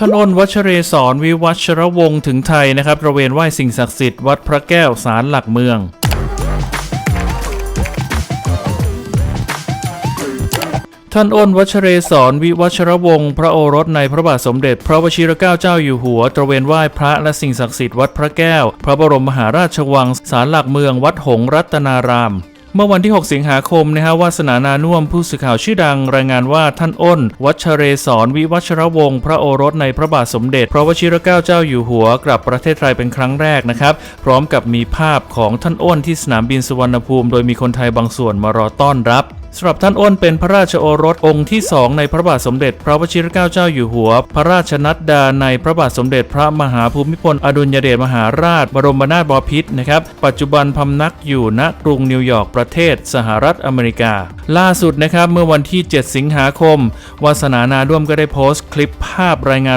ท่านอ้นวัชเรศรวิวัชรวงศ์ถึงไทยนะครับตระเวนไหว้สิ่งศักดิ์สิทธิ์วัดพระแก้วสารหลักเมืองท่านอ้นวัชเรศรวิวัชรวงศ์พระโอรสในพระบาทสมเด็จ พระวชิรเกล้าเจ้าอยู่หัว ตระเวนไหว้พระและสิ่งศักดิ์สิทธิ์วัดพระแก้ว พระบรมมหาราชวังศาลหลักเมืองวัดหงรัตนาราม เมื่อวันที่ 6 สิงหาคมนะฮะวาสนานานุ่มผู้สื่อข่าวชื่อดัง รายงานว่าท่านอ้น วัชเรศรวิวัชรวงศ์พระโอรสในพระบาทสมเด็จ พระวชิรเกล้าเจ้าอยู่หัวกลับประเทศไทยเป็นครั้งแรกนะครับ พร้อมกับมีภาพของท่านอ้นที่สนามบินสุวรรณภูมิ โดยมีคนไทยบางส่วนมารอต้อนรับ สำหรับท่านอ้นเป็นพระราชโอรสองค์ที่สองในพระบาทสมเด็จ พระวชิรเกล้าเจ้าอยู่หัว พระราชนัดดาในพระบาทสมเด็จพระมหาภูมิพลอดุลยเดชมหาราช บรมนาถบพิตรนะครับ ปัจจุบันพำนักอยู่ณกรุงนิวยอร์กประเทศสหรัฐอเมริกา ล่าสุดนะครับเมื่อวันที่ 7 สิงหาคมวาสนานาด้วมก็ได้โพสต์คลิปภาพรายงาน